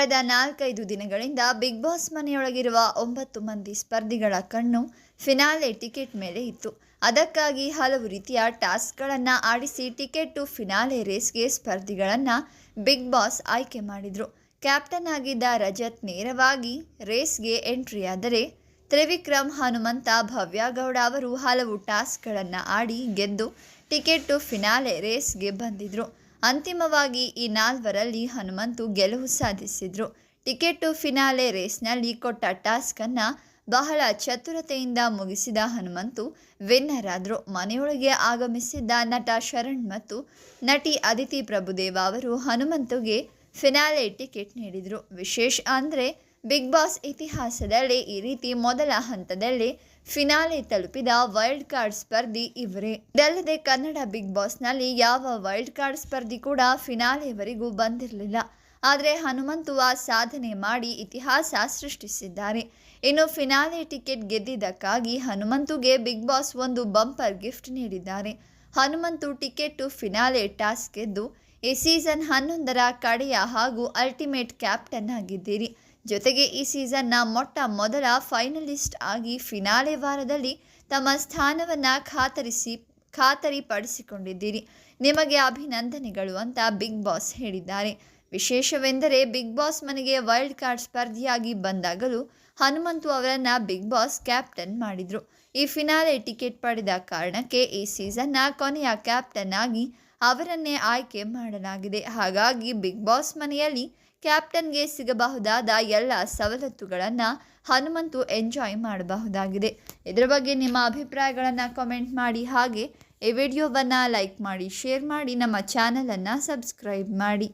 ಕಳೆದ ನಾಲ್ಕೈದು ದಿನಗಳಿಂದ ಬಿಗ್ ಬಾಸ್ ಮನೆಯೊಳಗಿರುವ ಒಂಬತ್ತು ಮಂದಿ ಸ್ಪರ್ಧಿಗಳ ಕಣ್ಣು ಫಿನಾಲೆ ಟಿಕೆಟ್ ಮೇಲೆ ಇತ್ತು. ಅದಕ್ಕಾಗಿ ಹಲವು ರೀತಿಯ ಟಾಸ್ಕ್ಗಳನ್ನು ಆಡಿಸಿ ಟಿಕೆಟ್ ಟು ಫಿನಾಲೆ ರೇಸ್ಗೆ ಸ್ಪರ್ಧಿಗಳನ್ನು ಬಿಗ್ ಬಾಸ್ ಆಯ್ಕೆ ಮಾಡಿದರು. ಕ್ಯಾಪ್ಟನ್ ಆಗಿದ್ದ ರಜತ್ ನೇರವಾಗಿ ರೇಸ್ಗೆ ಎಂಟ್ರಿಯಾದರೆ ತ್ರಿವಿಕ್ರಮ್, ಹನುಮಂತ ಭವ್ಯಗೌಡ ಅವರು ಹಲವು ಟಾಸ್ಕ್ಗಳನ್ನು ಆಡಿ ಗೆದ್ದು ಟಿಕೆಟ್ ಟು ಫಿನಾಲೆ ರೇಸ್ಗೆ ಬಂದಿದ್ರು. ಅಂತಿಮವಾಗಿ ಈ ನಾಲ್ವರಲ್ಲಿ ಹನುಮಂತು ಗೆಲುವು ಸಾಧಿಸಿದರು. ಟಿಕೆಟ್ ಫಿನಾಲೆ ರೇಸ್ನಲ್ಲಿ ಕೊಟ್ಟ ಟಾಸ್ಕನ್ನು ಬಹಳ ಚತುರತೆಯಿಂದ ಮುಗಿಸಿದ ಹನುಮಂತು ವಿನ್ನರ್ ಆದರು ಮನೆಯೊಳಗೆ ಆಗಮಿಸಿದ್ದ ನಟ ಶರಣ್ ಮತ್ತು ನಟಿ ಅದಿತಿ ಪ್ರಭುದೇವ ಅವರು ಹನುಮಂತುಗೆ ಫಿನಾಲೆ ಟಿಕೆಟ್ ನೀಡಿದರು. ವಿಶೇಷ ಅಂದರೆ ಬಿಗ್ ಬಾಸ್ ಇತಿಹಾಸದಲ್ಲಿ ಈ ರೀತಿ ಮೊದಲ ಹಂತದಲ್ಲಿ ಫಿನಾಲೆ ತಲುಪಿದ ವೈಲ್ಡ್ ಕಾರ್ಡ್ ಸ್ಪರ್ಧಿ ಇವರೇ. ಇದಲ್ಲದೆ ಕನ್ನಡ ಬಿಗ್ ಬಾಸ್ನಲ್ಲಿ ಯಾವ ವೈಲ್ಡ್ ಕಾರ್ಡ್ ಸ್ಪರ್ಧಿ ಕೂಡ ಫಿನಾಲೆವರೆಗೂ ಬಂದಿರಲಿಲ್ಲ. ಆದರೆ ಹನುಮಂತು ಆ ಸಾಧನೆ ಮಾಡಿ ಇತಿಹಾಸ ಸೃಷ್ಟಿಸಿದ್ದಾರೆ. ಇನ್ನು ಫಿನಾಲೆ ಟಿಕೆಟ್ ಗೆದ್ದಿದ್ದಕ್ಕಾಗಿ ಹನುಮಂತುಗೆ ಬಿಗ್ ಬಾಸ್ ಒಂದು ಬಂಪರ್ ಗಿಫ್ಟ್ ನೀಡಿದ್ದಾರೆ. ಹನುಮಂತು ಟಿಕೆಟ್ ಫಿನಾಲೆ ಟಾಸ್ಕ್ ಗೆದ್ದು ಈ ಸೀಸನ್ ಹನ್ನೊಂದರ ಕಡೆಯ ಹಾಗೂ ಅಲ್ಟಿಮೇಟ್ ಕ್ಯಾಪ್ಟನ್ ಆಗಿದ್ದೀರಿ. ಜೊತೆಗೆ ಈ ಸೀಸನ್ನ ಮೊಟ್ಟ ಮೊದಲ ಫೈನಲಿಸ್ಟ್ ಆಗಿ ಫಿನಾಲೆ ವಾರದಲ್ಲಿ ತಮ್ಮ ಸ್ಥಾನವನ್ನು ಖಾತರಿಸಿ, ಖಾತರಿಪಡಿಸಿಕೊಂಡಿದ್ದೀರಿ. ನಿಮಗೆ ಅಭಿನಂದನೆಗಳು ಅಂತ ಬಿಗ್ ಬಾಸ್ ಹೇಳಿದ್ದಾರೆ. ವಿಶೇಷವೆಂದರೆ ಬಿಗ್ ಬಾಸ್ ಮನೆಗೆ ವೈಲ್ಡ್ ಕಾರ್ಡ್ ಸ್ಪರ್ಧಿಯಾಗಿ ಬಂದಾಗಲೂ ಹನುಮಂತು ಅವರನ್ನು ಬಿಗ್ ಬಾಸ್ ಕ್ಯಾಪ್ಟನ್ ಮಾಡಿದರು. ಈ ಫಿನಾಲೆ ಟಿಕೆಟ್ ಪಡೆದ ಕಾರಣಕ್ಕೆ ಈ ಸೀಸನ್ನ ಕೊನೆಯ ಕ್ಯಾಪ್ಟನ್ ಆಗಿ ಅವರನ್ನೇ ಆಯ್ಕೆ ಮಾಡಲಾಗಿದೆ. ಹಾಗಾಗಿ ಬಿಗ್ ಬಾಸ್ ಮನೆಯಲ್ಲಿ ಕ್ಯಾಪ್ಟನ್ಗೆ ಸಿಗಬಹುದಾದ ಎಲ್ಲ ಸವಲತ್ತುಗಳನ್ನು ಹನುಮಂತು ಎಂಜಾಯ್ ಮಾಡಬಹುದಾಗಿದೆ. ಇದರ ಬಗ್ಗೆ ನಿಮ್ಮ ಅಭಿಪ್ರಾಯಗಳನ್ನು ಕಮೆಂಟ್ ಮಾಡಿ. ಹಾಗೆ ಈ ವಿಡಿಯೋವನ್ನು ಲೈಕ್ ಮಾಡಿ, ಶೇರ್ ಮಾಡಿ, ನಮ್ಮ ಚಾನಲನ್ನು ಸಬ್ಸ್ಕ್ರೈಬ್ ಮಾಡಿ.